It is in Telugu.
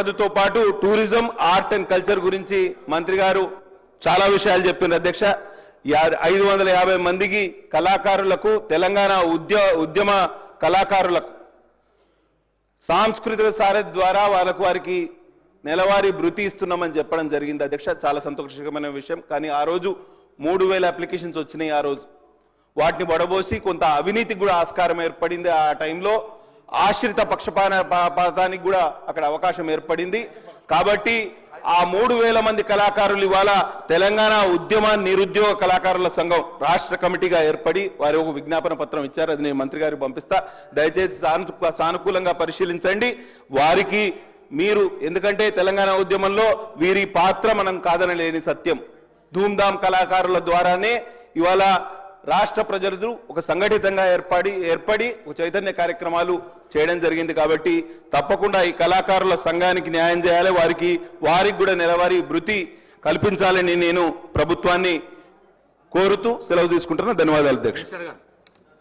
పదుతో పాటు టూరిజం ఆర్ట్ అండ్ కల్చర్ గురించి మంత్రి గారు చాలా విషయాలు చెప్పింది అధ్యక్ష ఐదు వందల యాభై మందికి కళాకారులకు తెలంగాణ ఉద్య ఉద్యమ కళాకారులకు సాంస్కృతిక సారథి ద్వారా వాళ్ళకు వారికి నెలవారీ భృతి ఇస్తున్నామని చెప్పడం జరిగింది. అధ్యక్ష చాలా సంతోషకరమైన విషయం. కానీ ఆ రోజు మూడు వేల అప్లికేషన్స్ వచ్చినాయి ఆ రోజు. వాటిని వడబోసి కొంత అవినీతికి కూడా ఆస్కారం ఏర్పడింది. ఆ టైంలో ఆశ్రిత పక్షపాత పా- కూడా అక్కడ అవకాశం ఏర్పడింది. కాబట్టి ఆ మూడు వేల మంది కళాకారులు ఇవాళ తెలంగాణ ఉద్యమ నిరుద్యోగ కళాకారుల సంఘం రాష్ట్ర కమిటీగా ఏర్పడి వారి ఒక విజ్ఞాపన పత్రం ఇచ్చారు. అది నేను మంత్రి గారికి పంపిస్తా. దయచేసి సాను- సానుకూలంగా పరిశీలించండి. వారికి మీరు ఎందుకంటే తెలంగాణ ఉద్యమంలో వీరి పాత్ర మనం కాదనలేని సత్యం. ధూమ్ధామ్ కళాకారుల ద్వారానే ఇవాళ రాష్ట్ర ప్రజలు ఒక సంఘటితంగా ఏర్పడి ఏర్పడి ఒక చైతన్య కార్యక్రమాలు చేయడం జరిగింది కాబట్టి తప్పకుండా ఈ కళాకారుల సంఘానికి న్యాయం చేయాలి వారికి వారికి కూడా నెలవారీ భృతి కల్పించాలని నేను ప్రభుత్వాన్ని కోరుతూ సెలవు తీసుకుంటున్నా. ధన్యవాదాలు అధ్యక్ష. గారు